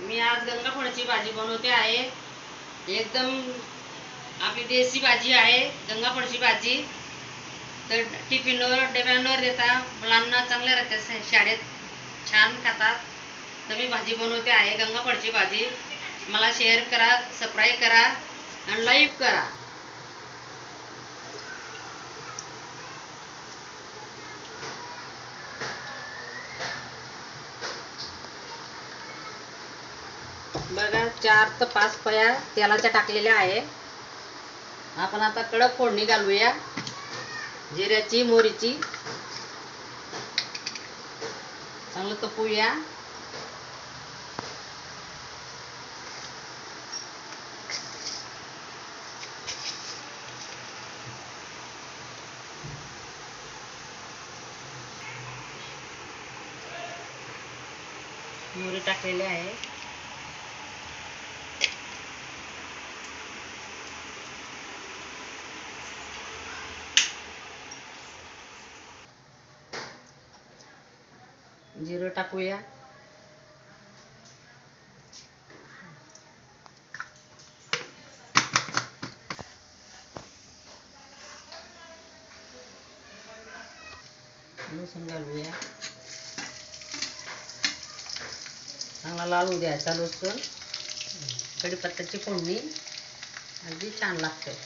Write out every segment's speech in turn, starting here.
मी आज गंगाफळाची भाजी बनवते आहे. एकदम आपली देसी भाजी आहे गंगाफळची भाजी. तर टिफिनवर डब्यांवर देता. मुलांना चांगल्या राहतात शाळेत छान खातात. तर मी भाजी बनवते आहे गंगाफळाची भाजी. मला शेअर करा सबस्क्राईब करा आणि लाईव्ह करा बघा चार तर पाच पया तेलाच्या टाकलेल्या आहे. आपण आता कडक फोडणी घालूया. जिऱ्याची मोरीची चांगलं तपूया. मोरी टाकलेली आहे. जिरं टाकूया लसूण घालूया चांगला लाल होऊ द्यायचा लसूण कढीपत्त्याची फोडणी अगदी छान लागते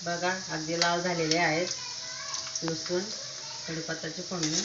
बघा अगदी लाल झालेले आहेत. लसूण कढीपत्त्याची फोडणी.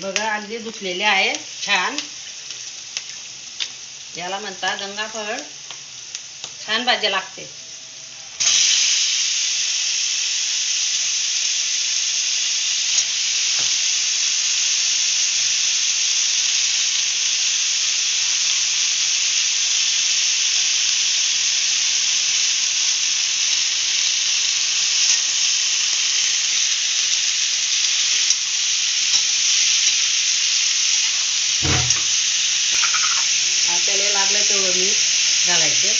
बघा अगदी धुतलेले आहे छान. याला म्हणतात गंगाफळ. छान भाजी लागते. घालायचे.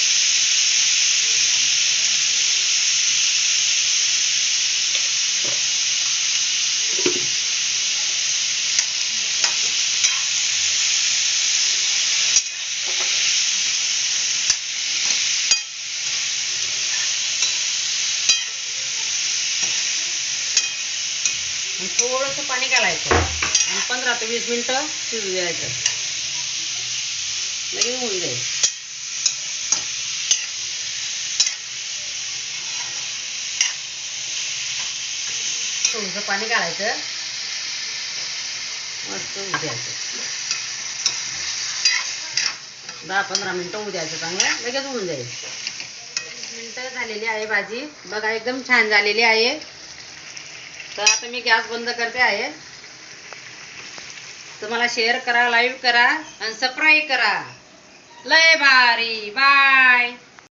आणि थोडंसं पाणी घालायचं. आणि पंधरा ते वीस मिनिट शिजू द्यायचं. लगेच होऊन जाईल. थोडंसं पाणी घालायचं मस्त होऊ दहा पंधरा मिनटं होऊ चांगलं. लगेच होऊन जाईल. मिनिटं झालेली आहे भाजी. बघा एकदम छान झालेली आहे. तर आता मी गॅस बंद करते आहे. तुम्हाला शेअर करा लाईव्ह करा आणि सबस्क्राईब करा. लय भारी. बाय